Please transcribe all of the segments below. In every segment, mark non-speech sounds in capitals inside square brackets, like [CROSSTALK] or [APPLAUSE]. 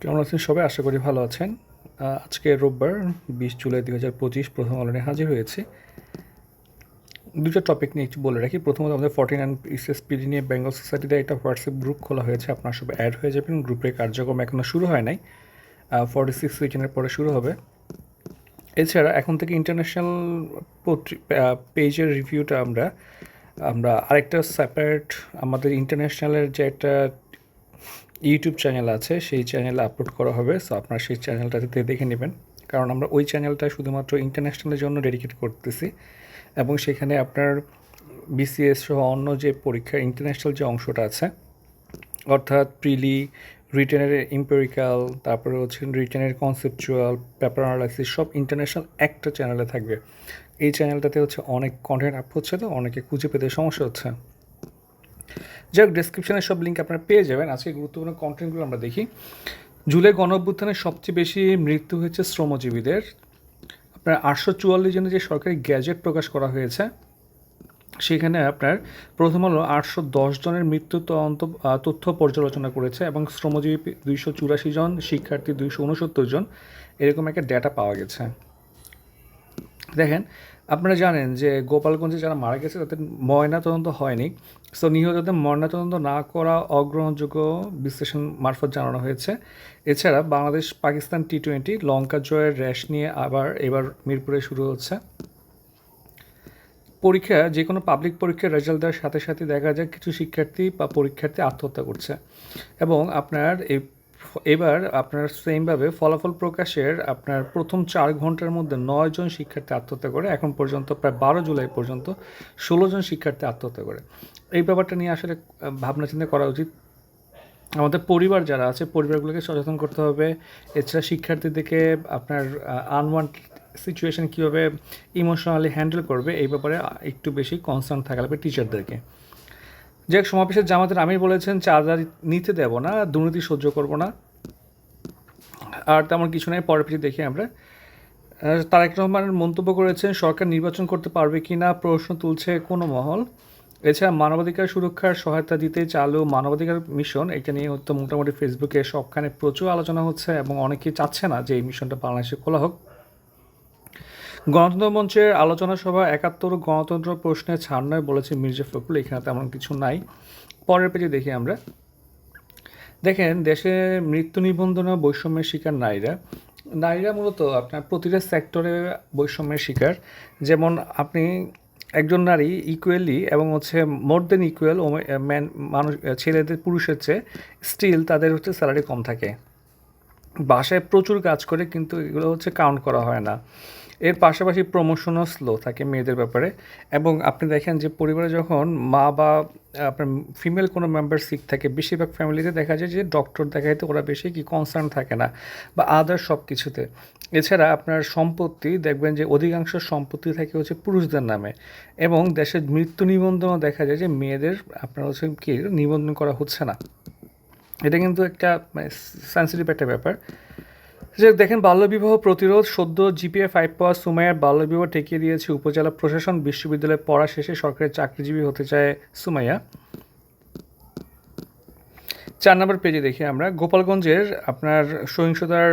কেমন আছেন সবাই? আশা করি ভালো আছেন। আজকে রোববার, বিশ জুলাই দুই হাজার পঁচিশ, প্রথম আলোনে হাজির হয়েছে। দুটো টপিক নিয়ে একটু বলে রাখি। প্রথমত আমাদের ফর্টি নাইন পিডি নিয়ে বেঙ্গল সোসাইটিতে একটা হোয়াটসঅ্যাপ গ্রুপ খোলা হয়েছে। আপনার সব অ্যাড হয়ে যাবেন। গ্রুপের কার্যক্রম এখনও শুরু হয় নাই। ফর্টি সিক্স উইকেন্ডের পরে শুরু হবে। এছাড়া এখন থেকে ইন্টারন্যাশনাল পেজের রিভিউটা আমরা আমরা আরেকটা সেপারেট আমাদের ইন্টারন্যাশনালের যে একটা ইউটিউব চ্যানেল আছে, সেই চ্যানেলে আপলোড করা হবে। সো আপনারা সেই চ্যানেলটা চ্যানেলটাতে দেখে নেবেন। কারণ আমরা ওই চ্যানেলটা শুধুমাত্র ইন্টারন্যাশনালের জন্য ডেডিকেট করতেছি। এবং সেখানে আপনার বিসিএস সহ অন্য যে পরীক্ষা ইন্টারন্যাশনাল যে অংশটা আছে, অর্থাৎ প্রিলি রিটেনের ইম্পেরিক্যাল তারপরে হচ্ছে রিটেনের কনসেপচুয়াল পেপার অ্যানালাইসিস সব ইন্টারন্যাশনাল একটা চ্যানেলে থাকবে। এই চ্যানেলটাতে হচ্ছে অনেক কন্টেন্ট আপ হচ্ছে তো, অনেকে খুঁজে পেতে সমস্যা হচ্ছে। যাই হোক ডিসক্রিপশানে সব লিঙ্ক আপনারা পেয়ে যাবেন। আজকে গুরুত্বপূর্ণ কন্টেন্টগুলো আমরা দেখি। জুলাই গণ সবচেয়ে বেশি মৃত্যু হয়েছে শ্রমজীবীদের। আপনার আটশো চুয়াল্লিশ জনের যে সরকারি গ্যাজেট প্রকাশ করা হয়েছে, সেখানে আপনার প্রথম হলো আটশো দশ জনের মৃত্যু তদন্ত তথ্য পর্যালোচনা করেছে এবং শ্রমজীবী দুইশো চুরাশি জন, শিক্ষার্থী দুইশো উনসত্তর জন, এরকম একটা ডেটা পাওয়া গেছে। দেখেন আপনারা জানেন যে গোপালগঞ্জে যারা মারা গেছে, তাদের ময়না তদন্ত হয়নি। সো নিহতদের ময়না তদন্ত না করা অগ্রহণযোগ্য বিশ্লেষণ মারফত জানানো হয়েছে। এছাড়া বাংলাদেশ পাকিস্তান টি টোয়েন্টি লঙ্কা জয়ের র্যাশ নিয়ে আবার এবার মিরপুরে শুরু হচ্ছে। পরীক্ষা, যে কোনো পাবলিক পরীক্ষার রেজাল্ট দেওয়ার সাথে সাথে দেখা যায় কিছু শিক্ষার্থী বা পরীক্ষার্থী আত্মহত্যা করছে। এবং আপনার এই এবার আপনার সেমভাবে ফলাফল প্রকাশের আপনার প্রথম চার ঘণ্টার মধ্যে নয় জন শিক্ষার্থী আত্মহত্যা করে, এখন পর্যন্ত প্রায় বারো জুলাই পর্যন্ত ষোলো জন শিক্ষার্থী আত্মহত্যা করে। এই ব্যাপারটা নিয়ে আসলে ভাবনা চিন্তা করা উচিত। আমাদের পরিবার যারা আছে, পরিবারগুলোকে সচেতন করতে হবে। এছাড়া শিক্ষার্থীদেরকে আপনার আনওয়ান্ট সিচুয়েশন কীভাবে ইমোশনালি হ্যান্ডেল করবে, এই ব্যাপারে একটু বেশি কনসার্ন থাকা লাগবে টিচারদেরকে যে এক সমাবেশের জামাতের আমির বলেছেন, চাঁদা নিতে দেব না, দুর্নীতি সহ্য করব না। আর তেমন কিছু নেই, পরের পিছিয়ে দেখি আমরা। তারেক রহমান মন্তব্য করেছেন, সরকার নির্বাচন করতে পারবে কি না প্রশ্ন তুলছে কোনো মহল। এছাড়া মানবাধিকার সুরক্ষার সহায়তা দিতে চালু মানবাধিকার মিশন, এটা নিয়ে হয়তো মোটামুটি ফেসবুকে সবখানে প্রচুর আলোচনা হচ্ছে এবং অনেকেই চাচ্ছে না যে এই মিশনটা বাংলাদেশে খোলা হোক। গণতন্ত্র মঞ্চের আলোচনা সভা একাত্তর গণতন্ত্র প্রশ্নে ছাড় নয় বলেছে মির্জা ফখরুল, এখানে তেমন কিছু নাই। পরের পেজে দেখি আমরা। দেখেন, দেশে মৃত্যু নিবন্ধন বৈষম্যের শিকার নারীরা। নারীরা মূলত আপনার প্রতিটা সেক্টরে বৈষম্যের শিকার। যেমন আপনি একজন নারী ইকুয়ালি এবং হচ্ছে মোর দেন ইকুয়াল ম্যান মানুষ, ছেলেদের পুরুষের চেয়ে স্টিল তাদের হচ্ছে স্যালারি কম থাকে। বাসায় প্রচুর কাজ করে কিন্তু এগুলো হচ্ছে কাউন্ট করা হয় না। এর পাশাপাশি প্রমোশনও স্লো থাকে মেয়েদের ব্যাপারে। এবং আপনি দেখেন যে পরিবারে যখন মা বা আপনার ফিমেল কোনো মেম্বার সিক থাকে, বেশিরভাগ ফ্যামিলিতে দেখা যায় যে ডক্টর দেখাইতে ওরা বেশি কি কনসার্ন থাকে না বা আদার সব কিছুতে এছাড়া আপনার সম্পত্তি দেখবেন যে অধিকাংশ সম্পত্তি থাকে হচ্ছে পুরুষদের নামে। এবং দেশের মৃত্যু নিবন্ধনও দেখা যায় যে মেয়েদের আপনার হচ্ছে কি নিবন্ধন করা হচ্ছে না। এটা কিন্তু একটা মানে সেন্সিটিভ একটা ব্যাপার। যে দেখেন, বাল্যবিবাহ প্রতিরোধ সদ্য জিপিএ ফাইভ পাওয়া সুমাইয়ার বাল্যবিবাহ ঠেকিয়ে দিয়েছে উপজেলা প্রশাসন। বিশ্ববিদ্যালয়ে পড়া শেষে সরকারি চাকরিজীবী হতে চায় সুমাইয়া। চার নম্বর পেজে দেখি আমরা। গোপালগঞ্জের আপনার সহিংসতার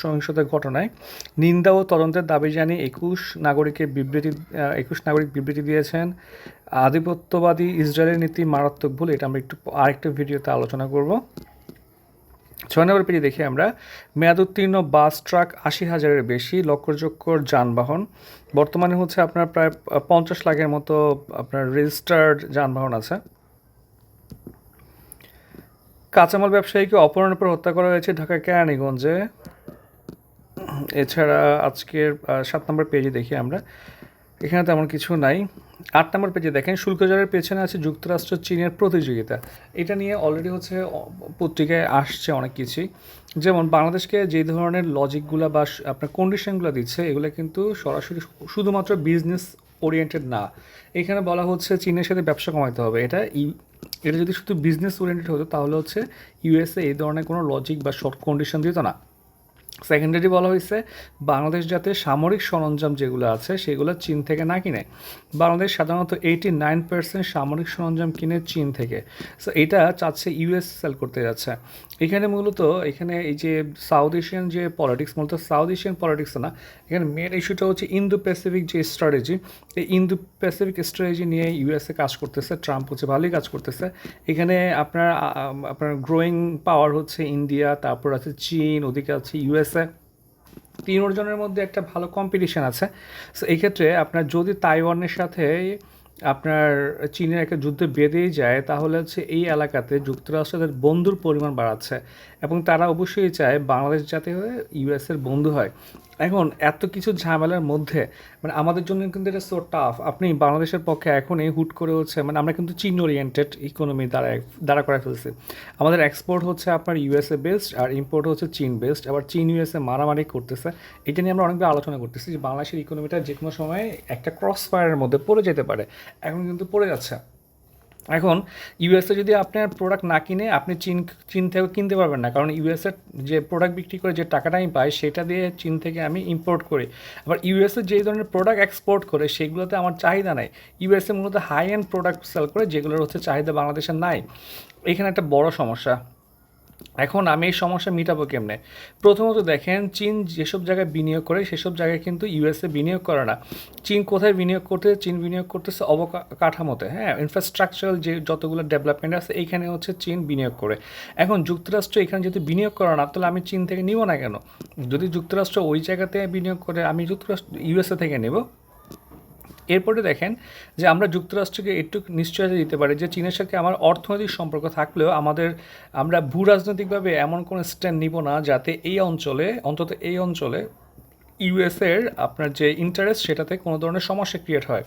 সহিংসতার ঘটনায় নিন্দা ও তদন্তের দাবি জানিয়ে একুশ নাগরিকের বিবৃতি একুশ নাগরিক বিবৃতি দিয়েছেন। আধিপত্যবাদী ইসরায়েলের নীতি মারাত্মক ভুল, এটা আমরা একটু, আরেকটা ভিডিওতে আলোচনা করব। ছয় নম্বর পেজে দেখি আমরা। মেয়াদ উত্তীর্ণ বাস ট্রাক আশি হাজারের বেশি লক্ষ্যযোগ্যর যানবাহন। বর্তমানে হচ্ছে আপনার প্রায় পঞ্চাশ লাখের মতো আপনার রেজিস্টার্ড যানবাহন আছে। কাঁচামাল ব্যবসায়ীকে অপহরণের পর হত্যা করা হয়েছে ঢাকা কেরানীগঞ্জে। এছাড়া আজকের সাত নম্বর পেজে দেখি আমরা। এখানে তেমন কিছু নাই। আট নম্বর পেজে দেখেন শুল্কজারের পেছনে আছে যুক্তরাষ্ট্র, চীনের প্রতিযোগিতা। এটা নিয়ে অলরেডি হচ্ছে পত্রিকায় আসছে অনেক কিছুই। যেমন বাংলাদেশকে যে ধরনের লজিকগুলো বা আপনার কন্ডিশনগুলো দিচ্ছে, এগুলো কিন্তু সরাসরি শুধুমাত্র বিজনেস ওরিয়েন্টেড না। এখানে বলা হচ্ছে চীনের সাথে ব্যবসা কমাইতে হবে। এটা এটা যদি শুধু বিজনেস ওরিয়েন্টেড হতো, তাহলে হচ্ছে ইউএসএ এই ধরনের কোনো লজিক বা শর্ট কন্ডিশন দিত না। সেকেন্ডারি বলা হয়েছে, বাংলাদেশ যাতে সামরিক সরঞ্জাম যেগুলো আছে, সেগুলো চীন থেকে না কিনে। বাংলাদেশ সাধারণত এইটি নাইন পার্সেন্ট সামরিক সরঞ্জাম কিনে চীন থেকে। সো এটা চাচ্ছে ইউএস সেল করতে যাচ্ছে। এখানে মূলত, এখানে এই যে সাউথ এশিয়ান যে পলিটিক্স মূলত সাউথ এশিয়ান পলিটিক্স না, এখানে মেন ইস্যুটা হচ্ছে ইন্দো প্যাসিফিক যে স্ট্র্যাটেজি এই ইন্দো প্যাসিফিক স্ট্র্যাটেজি নিয়ে ইউএসএ কাজ করতেছে ট্রাম্প হচ্ছে ভালোই কাজ করতেছে। এখানে আপনার আপনার গ্রোয়িং পাওয়ার হচ্ছে ইন্ডিয়া তারপর আছে চীন, ওদিকে আছে ইউএসএ তিনজনের মধ্যে একটা ভালো কম্পিটিশন আছে। সো এই ক্ষেত্রে আপনার যদি তাইওয়ানের সাথে আপনার চীনের একটা যুদ্ধে বেঁধেই যায়, তাহলে হচ্ছে এই এলাকাতে যুক্তরাষ্ট্রের বন্ধুর পরিমাণ বাড়াচ্ছে এবং তারা অবশ্যই চায় বাংলাদেশ যাতে হয়ে ইউএসের বন্ধু হয়। এখন এত কিছু ঝামেলার মধ্যে মানে আমাদের জন্য কিন্তু এটা সো টাফ আপনি বাংলাদেশের পক্ষে এখনই হুট করে হচ্ছে মানে আমরা কিন্তু চীন ওরিয়েন্টেড ইকোনমি দ্বারা দ্বারা করে ফেলছি। আমাদের এক্সপোর্ট হচ্ছে আপনার ইউএসএ বেসড আর ইম্পোর্ট হচ্ছে চীন বেসড আবার চীন ইউএসএ মারামারি করতেছে। এটা নিয়ে আমরা অনেকবার আলোচনা করতেছি যে বাংলাদেশের ইকোনমিটা যে কোনো সময় একটা ক্রস ফায়ারের মধ্যে পড়ে যেতে পারে। এখন কিন্তু পড়ে যাচ্ছে। এখন ইউএসএ যদি আপনার প্রোডাক্ট না কিনে, আপনি চীন চীন থেকে কিনতে পারবেন না। কারণ ইউএসএর যে প্রোডাক্ট বিক্রি করে, যে টাকাটা আমি পাই, সেটা দিয়ে চীন থেকে আমি ইম্পোর্ট করি। আবার ইউএসএ যে ধরনের প্রোডাক্ট এক্সপোর্ট করে, সেগুলোতে আমার চাহিদা নাই। ইউএসএ মূলত হাই এন্ড প্রোডাক্ট সেল করে, যেগুলোর হচ্ছে চাহিদা বাংলাদেশের নাই। এখানে একটা বড় সমস্যা। এখন আমি এই সমস্যা মিটাবো কেমনে? প্রথমত দেখেন, চীন যেসব জায়গায় বিনিয়োগ করে, সেসব জায়গায় কিন্তু ইউএসএ বিনিয়োগ করে না। চীন কোথায় বিনিয়োগ করতে চীন বিনিয়োগ করতেছে অবকাঠামোতে হ্যাঁ? ইনফ্রাস্ট্রাকচারাল যে যতগুলো ডেভেলপমেন্ট আছে, এইখানে হচ্ছে চীন বিনিয়োগ করে। এখন যুক্তরাষ্ট্র এখানে যদি বিনিয়োগ করে না, তাহলে আমি চীন থেকে নিব না কেন? যদি যুক্তরাষ্ট্র ওই জায়গাতে বিনিয়োগ করে, আমি যুক্তরাষ্ট্র ইউএসএ থেকে নেব? এরপরে দেখেন যে আমরা যুক্তরাষ্ট্রকে একটু নিশ্চয়তা দিতে পারি যে চীনের সাথে আমার অর্থনৈতিক সম্পর্ক থাকলেও আমাদের, আমরা ভূ রাজনৈতিকভাবে এমন কোনো স্ট্যান্ড নিব না যাতে এই অঞ্চলে, অন্তত এই অঞ্চলে ইউএসের আপনার যে ইন্টারেস্ট সেটাতে কোনো ধরনের সমস্যা ক্রিয়েট হয়।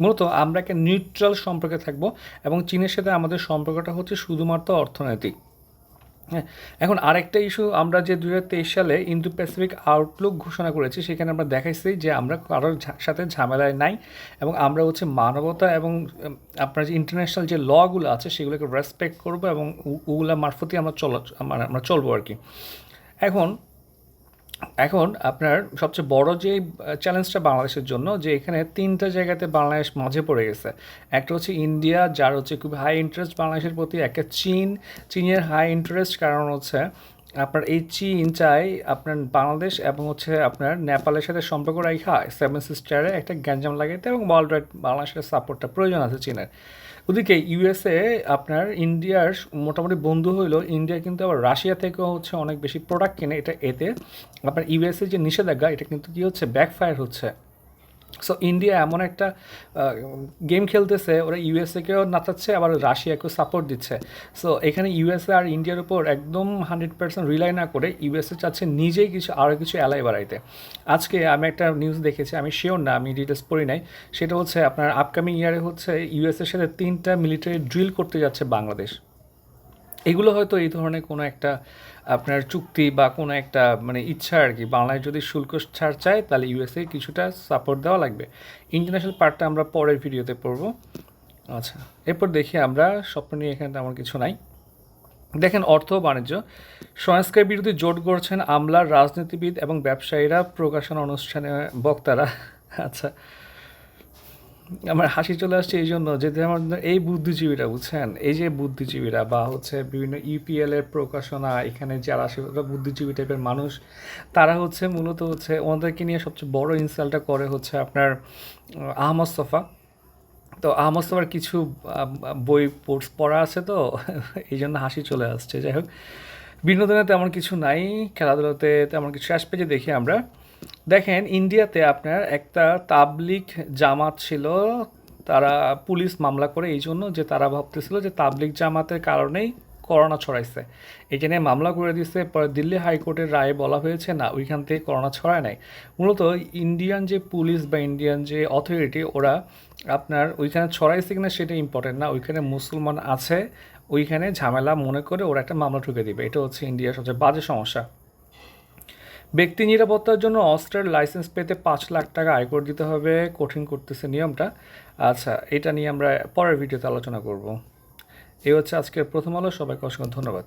মূলত আমরা একটা নিউট্রাল সম্পর্কে থাকব এবং চীনের সাথে আমাদের সম্পর্কটা হচ্ছে শুধুমাত্র অর্থনৈতিক। হ্যাঁ এখন আরেকটা ইস্যু আমরা যে দু হাজার তেইশ সালে ইন্দো প্যাসিফিক আউটলুক ঘোষণা করেছি, সেখানে আমরা দেখাইছি যে আমরা কারোর সাথে ঝামেলায় নাই এবং আমরা হচ্ছে মানবতা এবং আপনার যে ইন্টারন্যাশনাল যে লগুলো আছে, সেগুলোকে রেসপেক্ট করব এবং ওগুলা মারফতই আমরা চল মানে আমরা চলবো আর কি। এখন এখন আপনার সবচেয়ে বড় যে চ্যালেঞ্জটা বাংলাদেশের জন্য, যে এখানে তিনটা জায়গাতে বাংলাদেশ মাঝে পড়ে গেছে। একটা হচ্ছে ইন্ডিয়া, যার হচ্ছে খুব হাই ইন্টারেস্ট বাংলাদেশের প্রতি, একটা চীন। চীনের হাই ইন্টারেস্ট কারণ হচ্ছে আপনার এই চীন চাই আপনার বাংলাদেশ এবং হচ্ছে আপনার নেপালের সাথে সম্পর্ক রাখা সেভেন সিস্টারে একটা গ্যাঞ্জাম লাগাইতে এবং ওয়ার্ল্ড ওয়াইড বাংলাদেশের সাপোর্টটা প্রয়োজন আছে চীনের। ওদিকে ইউএসএ আপনার ইন্ডিয়ার মোটামুটি বন্ধু হইল, ইন্ডিয়া কিন্তু আবার রাশিয়া থেকেও হচ্ছে অনেক বেশি প্রোডাক্ট কেনে, এটা এতে। আপনার ইউএসএ যে নিষেধাজ্ঞা, এটা কিন্তু কি হচ্ছে ব্যাকফায়ার হচ্ছে। সো ইন্ডিয়া এমন একটা গেম খেলতেছে, ওরা ইউএসএকেও নাচাচ্ছে, আবার রাশিয়াকেও সাপোর্ট দিচ্ছে। সো এখানে ইউএসএ আর ইন্ডিয়ার উপর একদম হান্ড্রেড পার্সেন্ট রিলাই না করে ইউএসএ চাচ্ছে নিজেই কিছু আরও কিছু অ্যালাই বাড়াইতে। আজকে আমি একটা নিউজ দেখেছি, আমি শিওর না, আমি ডিটেলস পড়ি নাই। সেটা হচ্ছে আপনার আপকামিং ইয়ারে হচ্ছে ইউএসএর সাথে তিনটা মিলিটারি ড্রিল করতে যাচ্ছে বাংলাদেশ। এগুলো হয়তো এই ধরনের কোনো একটা আপনার চুক্তি বা কোনো একটা মানে ইচ্ছা আর কি। বাংলায় যদি শুল্ক ছাড় চায়, তাহলে ইউএসএ কিছুটা সাপোর্ট দেওয়া লাগবে। ইন্টারন্যাশনাল পার্টটা আমরা পরের ভিডিওতে পড়ব। আচ্ছা এরপর দেখি আমরা, স্বপ্ন নিয়ে এখানে তেমন কিছু নাই। দেখেন, অর্থ বাণিজ্য। সংস্কার বিরোধী জোট গড়ছেন আমলার রাজনীতিবিদ এবং ব্যবসায়ীরা প্রকাশনা অনুষ্ঠানে বক্তারা। আচ্ছা আমার হাসি চলে আসছে এই জন্য যে আমার এই বুদ্ধিজীবীরা বুঝছেন? এই যে বুদ্ধিজীবীরা বা হচ্ছে বিভিন্ন ইউপিএল এর প্রকাশনা এখানে যারা আসে বুদ্ধিজীবী টাইপের মানুষ তারা হচ্ছে মূলত হচ্ছে ওনাদেরকে নিয়ে সবচেয়ে বড় ইনসাল্টটা করে হচ্ছে আপনার আহ, আহমদ সফা। তো আহমদ সফার কিছু বই পড়- পড়া আছে তো [LAUGHS] এই জন্য হাসি চলে আসছে। যাই হোক বিনোদনে তেমন কিছু নাই খেলাধুলাতে তেমন কিছু। শেষ পেজে দেখি আমরা। দেখেন ইন্ডিয়াতে আপনার একটা তাবলিক জামাত ছিল, তারা পুলিশ মামলা করে এই জন্য যে তারা ভাবতেছিল যে তাবলিক জামাতের কারণেই করোনা ছড়াইছে। এখানে মামলা করে দিচ্ছে পরে দিল্লি হাইকোর্টের রায়ে বলা হয়েছে, না, ওইখান থেকে করোনা ছড়ায় নাই। মূলত ইন্ডিয়ান যে পুলিশ বা ইন্ডিয়ান যে অথরিটি ওরা আপনার ওইখানে ছড়াইছে কিনা সেটা ইম্পর্টেন্ট না। ওইখানে মুসলমান আছে, ওইখানে ঝামেলা মনে করে ওরা একটা মামলা ঠুকে দিবে। এটা হচ্ছে ইন্ডিয়ার সবচেয়ে বাজে সমস্যা। ব্যক্তি নিরাপত্তার জন্য অস্ত্রের লাইসেন্স পেতে পাঁচ লাখ টাকা আয়কর দিতে হবে, কঠিন করতেছে নিয়মটা। আচ্ছা এটা নিয়ে আমরা পরের ভিডিওতে আলোচনা করব। এই হচ্ছে আজকের প্রথম আলো, সবাইকে অসংখ্য ধন্যবাদ।